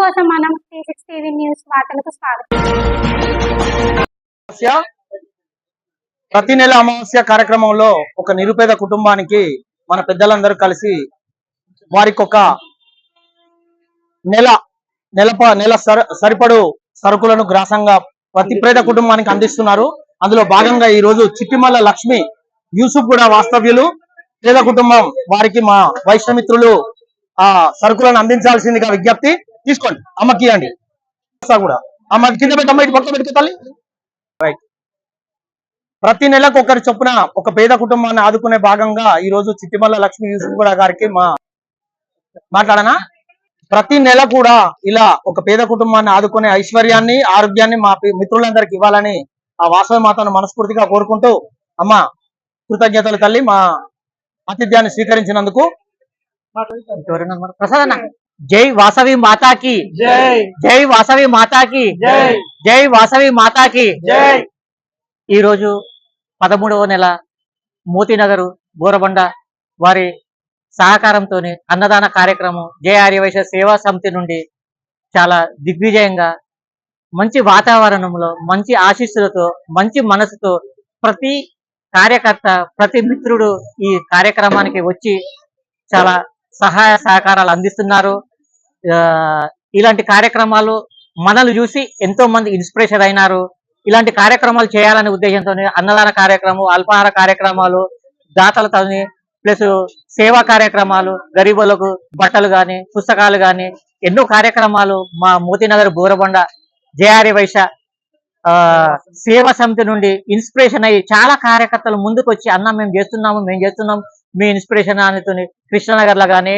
కోసం మనం three six TV news వార్తలకు స్వాగతం. ప్రతి నెల అమావాస్య కార్యక్రమంలో ఒక నిరుపేద కుటుంబానికి మన పెద్దలందరూ కలిసి వారికి ఒక నెల నెల నెల సరిపడు సరుకులను గ్రాసంగా ప్రతి పేద కుటుంబానికి అందిస్తున్నారు. అందులో భాగంగా ఈ రోజు చిట్టిమల్ల లక్ష్మి యూసుఫ్ కూడా వాస్తవ్యులు. పేద కుటుంబం వారికి మా వైష్ణమిత్రులు ఆ సరుకులను అందించాల్సిందిగా విజ్ఞప్తి. తీసుకోండి. అమ్మకి ఇవ్వండి కూడా. అమ్మ కింద పెట్టమ్మ ఇటు పక్కన పెట్టుకో తల్లి. రైట్ ప్రతి నెలకు ఒకరి చొప్పున ఒక పేద కుటుంబాన్ని ఆదుకునే భాగంగా ఈ రోజు చిట్టిమల్ల లక్ష్మి యూసుఫ్ కూడా గారికి మా మాట్లాడనా? ప్రతి నెల కూడా ఇలా ఒక పేద కుటుంబాన్ని ఆదుకునే ఐశ్వర్యాన్ని ఆరోగ్యాన్ని మా మిత్రులందరికి ఇవ్వాలని ఆ వాసవి మాతను మనస్ఫూర్తిగా కోరుకుంటూ అమ్మ కృతజ్ఞతలు తల్లి మా ఆతిథ్యాన్ని స్వీకరించినందుకు. ప్రసాద్ అన్న. జై వాసవి మాతాకి. జై. జై వాసవి మాతాకి. జై. జై వాసవి మాతాకి. జై. ఈ రోజు పదమూడవ నెల మోతీనగర్ బోరబండ వారి సహకారంతో అన్నదాన కార్యక్రమం జయ ఆర్యవైశ్య సేవా సమితి నుండి చాలా దిగ్విజయంగా మంచి వాతావరణంలో మంచి ఆశీస్సులతో మంచి మనసుతో ప్రతి కార్యకర్త ప్రతి మిత్రుడు ఈ కార్యక్రమానికి వచ్చి చాలా సహాయ సహకారాలు అందిస్తున్నారు. ఇలాంటి కార్యక్రమాలు మనల్ని చూసి ఎంతో మంది ఇన్స్పిరేషన్ అయినారు. ఇలాంటి కార్యక్రమాలు చేయాలనే ఉద్దేశంతో అన్నదాన కార్యక్రమం అల్పాహార కార్యక్రమాలు దాతలతో ప్లస్ సేవా కార్యక్రమాలు గరీబులకు బట్టలు కానీ పుస్తకాలు కానీ ఎన్నో కార్యక్రమాలు మా మోతీనగర్ బోరబండ జేఆర్ఏ వైశ్య ఆ సేవా సమితి నుండి ఇన్స్పిరేషన్ అయ్యి చాలా కార్యకర్తలు ముందుకు వచ్చి అన్న మేము చేస్తున్నాము మేము చేస్తున్నాం మీ ఇన్స్పిరేషన్ అనేతో కృష్ణనగర్లో కానీ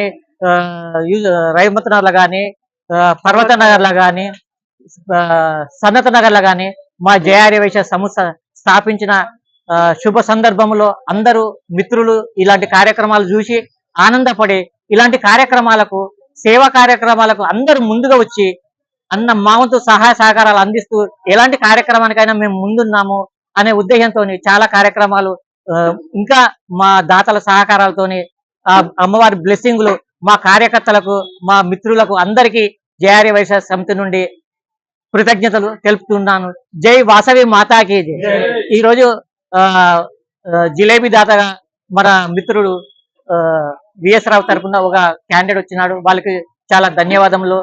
రైమత్ నగర్లో పర్వత నగర్లో కానీ సన్నత నగర్లో గాని మా జేఆర్ఏ వైశ్య సంస్థ స్థాపించిన ఆ, శుభ సందర్భంలో అందరూ మిత్రులు ఇలాంటి కార్యక్రమాలు చూసి ఆనందపడి ఇలాంటి కార్యక్రమాలకు సేవా కార్యక్రమాలకు అందరూ ముందుగా వచ్చి అన్న మా సహాయ సహకారాలు అందిస్తూ ఎలాంటి కార్యక్రమానికైనా మేము ముందున్నాము అనే ఉద్దేశంతో చాలా కార్యక్రమాలు ఇంకా మా దాతల సహకారాలతోని అమ్మవారి బ్లెస్సింగ్లు మా కార్యకర్తలకు మా మిత్రులకు అందరికీ జేఆర్ఏ వైశ్య సమితి నుండి కృతజ్ఞతలు తెలుపుతున్నాను. జై వాసవి మాతాకి జై. ఈ రోజు ఆ ఆ, జిలేబీ దాతగా మన మిత్రుడు విఎస్ రావు తరపున ఒక క్యాండిడేట్ వచ్చినాడు. వాళ్ళకి చాలా ధన్యవాదములు.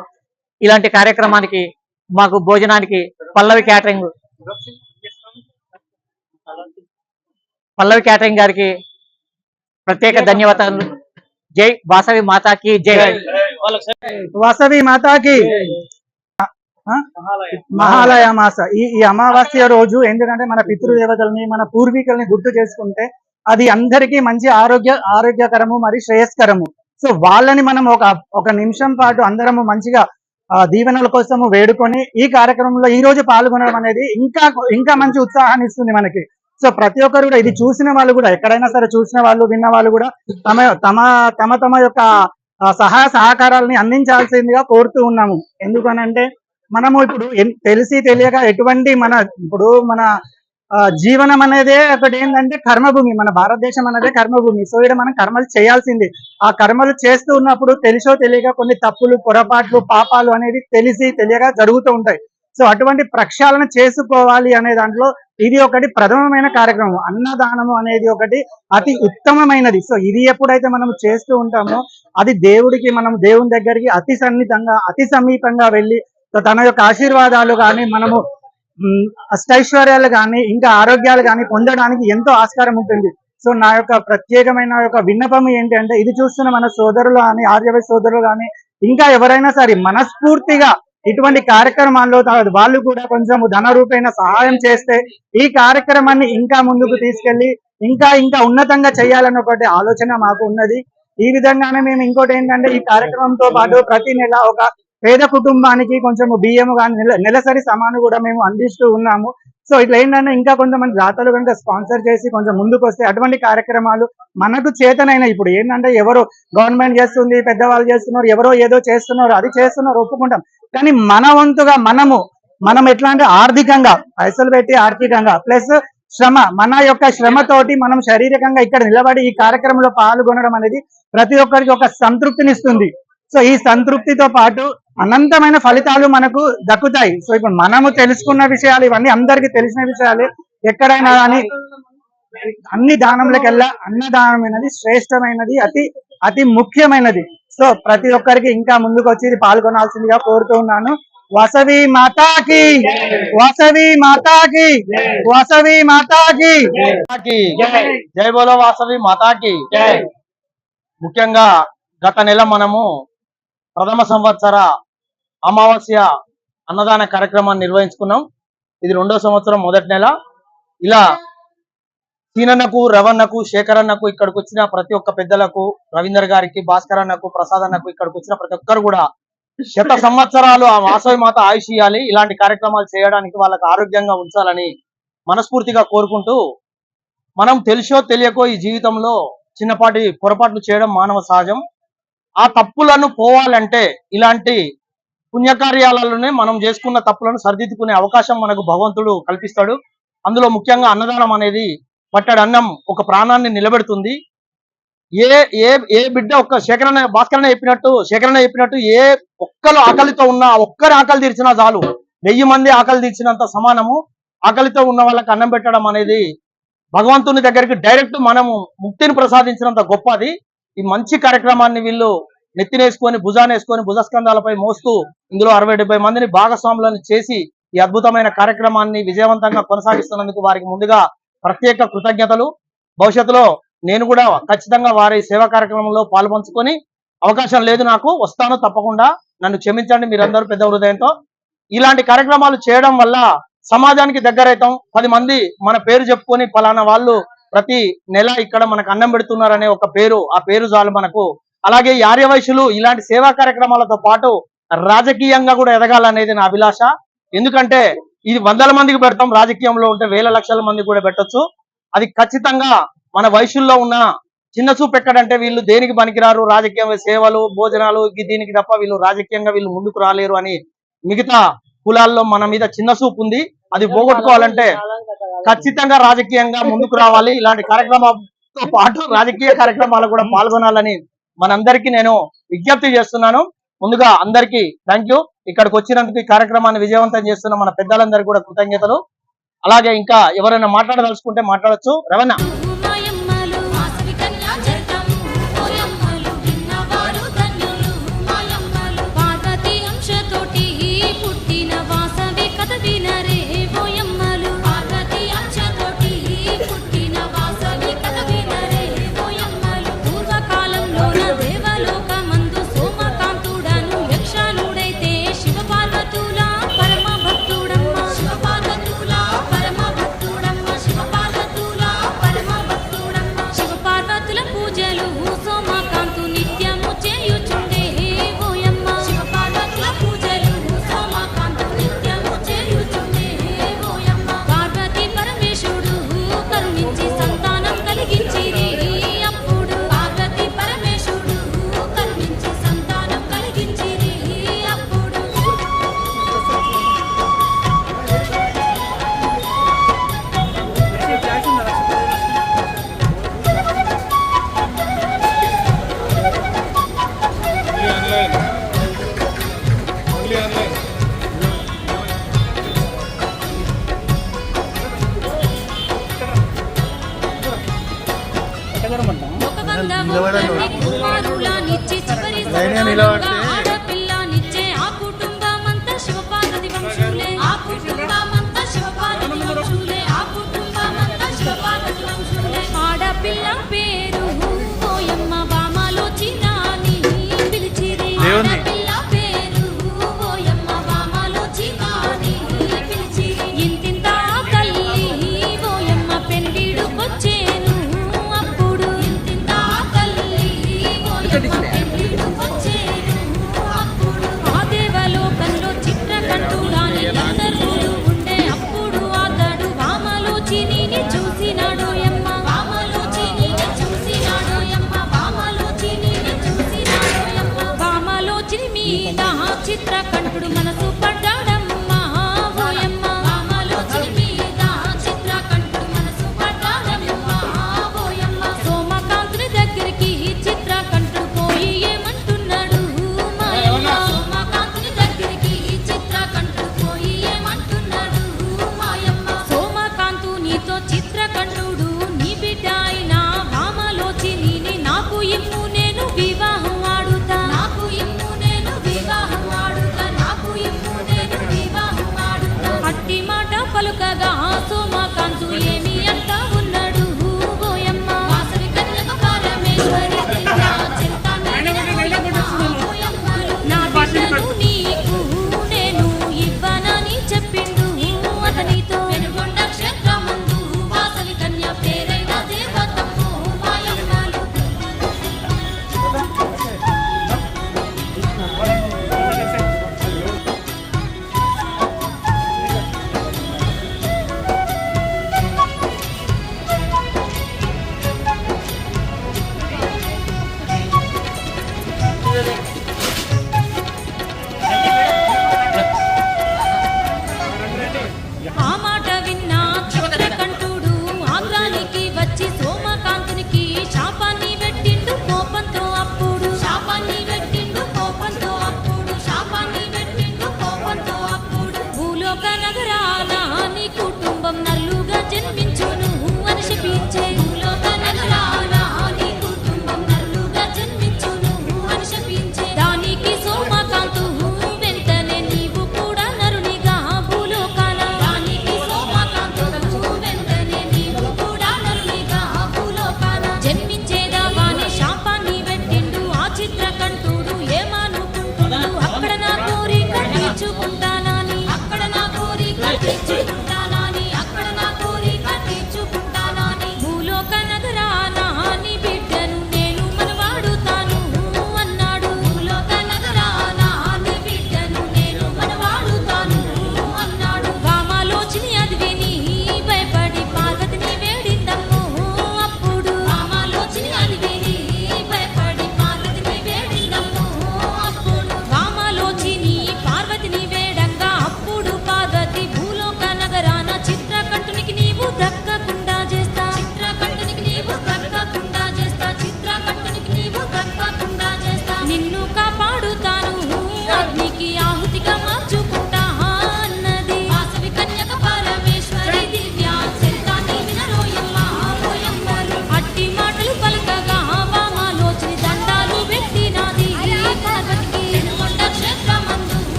ఇలాంటి కార్యక్రమానికి మాకు భోజనానికి పల్లవి క్యాటరింగ్ పల్లవి క్యాటరింగ్ గారికి ప్రత్యేక ధన్యవాదాలు. జై వాసవి మాతాకి జై. వాసవి మాతాకి? మహాలయ మాస. ఈ ఈ అమావాస్య రోజు ఎందుకంటే మన పితృదేవతల్ని మన పూర్వీకుల్ని గుర్తు చేసుకుంటే అది అందరికీ మంచి ఆరోగ్య ఆరోగ్యకరము మరి శ్రేయస్కరము. సో వాళ్ళని మనం ఒక ఒక నిమిషం పాటు అందరము మంచిగా దీవెనల కోసము వేడుకొని ఈ కార్యక్రమంలో ఈ రోజు పాల్గొనడం అనేది ఇంకా ఇంకా మంచి ఉత్సాహాన్ని ఇస్తుంది మనకి. సో ప్రతి ఒక్కరు కూడా ఇది చూసిన వాళ్ళు కూడా ఎక్కడైనా సరే చూసిన వాళ్ళు విన్న వాళ్ళు కూడా తమ తమ తమ తమ యొక్క సహాయ సహకారాలని అందించాల్సిందిగా కోరుతూ ఉన్నాము. ఎందుకనంటే మనము ఇప్పుడు తెలిసి తెలియక ఎటువంటి మన ఇప్పుడు మన జీవనం అనేదే ఒకటి ఏంటంటే కర్మభూమి మన భారతదేశం అనేదే కర్మభూమి. సో ఇక్కడ మనం కర్మలు చేయాల్సింది. ఆ కర్మలు చేస్తూ ఉన్నప్పుడు తెలిసో తెలియక కొన్ని తప్పులు పొరపాట్లు పాపాలు అనేది తెలిసి తెలియక జరుగుతూ ఉంటాయి. సో అటువంటి ప్రక్షాళన చేసుకోవాలి అనే దాంట్లో ఇది ఒకటి ప్రథమమైన కార్యక్రమం. అన్నదానము అనేది ఒకటి అతి ఉత్తమమైనది. సో ఇది ఎప్పుడైతే మనం చేస్తూ ఉంటామో అది దేవుడికి మనం దేవుని దగ్గరికి అతి సన్నిహితంగా అతి సమీపంగా వెళ్ళి సో తన యొక్క ఆశీర్వాదాలు కానీ మనము అష్టైశ్వర్యాలు కానీ ఇంకా ఆరోగ్యాలు కానీ పొందడానికి ఎంతో ఆస్కారం ఉంటుంది. సో నా యొక్క ప్రత్యేకమైన యొక్క విన్నపం ఏంటి అంటే ఇది చూస్తున్న మన సోదరులు కానీ ఆర్యవ సోదరులు కానీ ఇంకా ఎవరైనా సరే మనస్ఫూర్తిగా ఇటువంటి కార్యక్రమాల్లో వాళ్ళు కూడా కొంచెం ధన రూపైన సహాయం చేస్తే ఈ కార్యక్రమాన్ని ఇంకా ముందుకు తీసుకెళ్ళి ఇంకా ఇంకా ఉన్నతంగా చేయాలని ఒకటి ఆలోచన మాకు ఉన్నది. ఈ విధంగానే మేము ఇంకోటి ఏంటంటే ఈ కార్యక్రమంతో పాటు ప్రతి నెల ఒక పేద కుటుంబానికి కొంచెం బియ్యం కానీ నెలసరి సామాను కూడా మేము అందిస్తూ ఉన్నాము. సో ఇట్లా ఏంటంటే ఇంకా కొంతమంది దాతలు కనుక స్పాన్సర్ చేసి కొంచెం ముందుకు వస్తే అటువంటి కార్యక్రమాలు మనకు చేతనైన ఇప్పుడు ఏంటంటే ఎవరో గవర్నమెంట్ చేస్తుంది పెద్దవాళ్ళు చేస్తున్నారు ఎవరో ఏదో చేస్తున్నారు అది చేస్తున్నారు ఒప్పుకుంటాం. కానీ మన వంతుగా మనము మనం ఎట్లా అంటే ఆర్థికంగా పైసలు పెట్టి ఆర్థికంగా ప్లస్ శ్రమ మన యొక్క శ్రమతోటి మనం శారీరకంగా ఇక్కడ నిలబడి ఈ కార్యక్రమంలో పాల్గొనడం అనేది ప్రతి ఒక్కరికి ఒక సంతృప్తినిస్తుంది. సో ఈ సంతృప్తితో పాటు అనంతమైన ఫలితాలు మనకు దక్కుతాయి. సో ఇప్పుడు మనము తెలుసుకున్న విషయాలు ఇవన్నీ అందరికీ తెలిసిన విషయాలు. ఎక్కడైనా కానీ అన్ని దానంలోకెల్లా అన్నదానం అనేది శ్రేష్టమైనది అతి అతి ముఖ్యమైనది. సో ప్రతి ఒక్కరికి ఇంకా ముందుకు వచ్చి పాల్గొనాల్సిందిగా కోరుతూ ఉన్నాను. వసవి మాతాకి! వసవి మాతాకి! వసవి మాతాకి! మాతాకి! జై! బోలో వాసవి మాతాకి! ముఖ్యంగా గత నెల మనము ప్రథమ సంవత్సర అమావాస్య అన్నదాన కార్యక్రమాన్ని నిర్వహించుకున్నాం. ఇది రెండో సంవత్సరం మొదటి నెల. ఇలా సీనన్నకు రవణకు శేఖరన్నకు ఇక్కడికి వచ్చిన ప్రతి ఒక్క పెద్దలకు రవీందర్ గారికి భాస్కర్ అన్నకు ప్రసాద్ అన్నకు ఇక్కడికి వచ్చిన ప్రతి ఒక్కరు కూడా శత సంవత్సరాలు ఆ వాసవి మాత ఆయుష్ ఇలాంటి కార్యక్రమాలు చేయడానికి వాళ్ళకి ఆరోగ్యంగా ఉంచాలని మనస్ఫూర్తిగా కోరుకుంటూ మనం తెలిసో తెలియకో ఈ జీవితంలో చిన్నపాటి పొరపాట్లు చేయడం మానవ సహజం. ఆ తప్పులను పోవాలంటే ఇలాంటి పుణ్యకార్యాలలోనే మనం చేసుకున్న తప్పులను సరిదిద్దుకునే అవకాశం మనకు భగవంతుడు కల్పిస్తాడు. అందులో ముఖ్యంగా అన్నదానం అనేది పట్టాడు అన్నం ఒక ప్రాణాన్ని నిలబెడుతుంది. ఏ ఏ ఏ బిడ్డ ఒక్క శేఖరణ భాస్కరణ చెప్పినట్టు శేఖరణ చెప్పినట్టు ఏ ఒక్కరు ఆకలితో ఉన్నా ఒక్కరు ఆకలి తీర్చినా చాలు. వెయ్యి మంది ఆకలి తీర్చినంత సమానము. ఆకలితో ఉన్న వాళ్ళకి అన్నం పెట్టడం అనేది భగవంతుని దగ్గరికి డైరెక్ట్ మనము ముక్తిని ప్రసాదించినంత గొప్పది. ఈ మంచి కార్యక్రమాన్ని వీళ్ళు నెత్తినేసుకొని భుజానేసుకొని భుజస్కంధాలపై మోస్తూ ఇందులో అరవై డెబ్బై మందిని భాగస్వాములను చేసి ఈ అద్భుతమైన కార్యక్రమాన్ని విజయవంతంగా కొనసాగిస్తున్నందుకు వారికి ముందుగా ప్రత్యేక కృతజ్ఞతలు. భవిష్యత్తులో నేను కూడా ఖచ్చితంగా వారి సేవా కార్యక్రమంలో పాల్పంచుకొని అవకాశం లేదు నాకు వస్తాను తప్పకుండా. నన్ను క్షమించండి మీరందరూ పెద్ద హృదయంతో. ఇలాంటి కార్యక్రమాలు చేయడం వల్ల సమాజానికి దగ్గరవుతాం. పది మంది మన పేరు చెప్పుకొని పలానా వాళ్ళు ప్రతి నెల ఇక్కడ మనకు అన్నం పెడుతున్నారనే ఒక పేరు ఆ పేరు చాలు మనకు. అలాగే ఈ ఆర్యవైశ్యులు ఇలాంటి సేవా కార్యక్రమాలతో పాటు రాజకీయంగా కూడా ఎదగాలనేది నా అభిలాష. ఎందుకంటే ఇది వందల మందికి పెడతాం రాజకీయంలో ఉంటే వేల లక్షల మందికి కూడా పెట్టొచ్చు. అది ఖచ్చితంగా మన వయసుల్లో ఉన్న చిన్న చూపు ఎక్కడంటే వీళ్ళు దేనికి పనికిరారు? రాజకీయ సేవలు భోజనాలు దీనికి తప్ప వీళ్ళు రాజకీయంగా వీళ్ళు ముందుకు రాలేరు అని మిగతా కులాల్లో మన మీద చిన్న చూపు ఉంది. అది పోగొట్టుకోవాలంటే ఖచ్చితంగా రాజకీయంగా ముందుకు రావాలి. ఇలాంటి కార్యక్రమాలతో పాటు రాజకీయ కార్యక్రమాలు కూడా పాల్గొనాలని మనందరికీ నేను విజ్ఞప్తి చేస్తున్నాను. ముందుగా అందరికీ థ్యాంక్ యూ ఇక్కడికి వచ్చినందుకు ఈ కార్యక్రమాన్ని విజయవంతం చేస్తున్న మన పెద్దలందరికీ కూడా కృతజ్ఞతలు. అలాగే ఇంకా ఎవరైనా మాట్లాడదలుచుకుంటే మాట్లాడొచ్చు. రవణ. Argentina.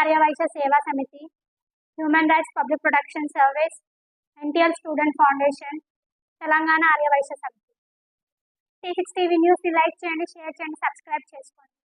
Aryavaishya Seva Samiti human rights public protection service NTL student foundation Telangana Aryavaishya Samiti. T six TV న్యూస్ని లైక్ చేయండి షేర్ చేయండి సబ్స్క్రైబ్ చేసుకోండి.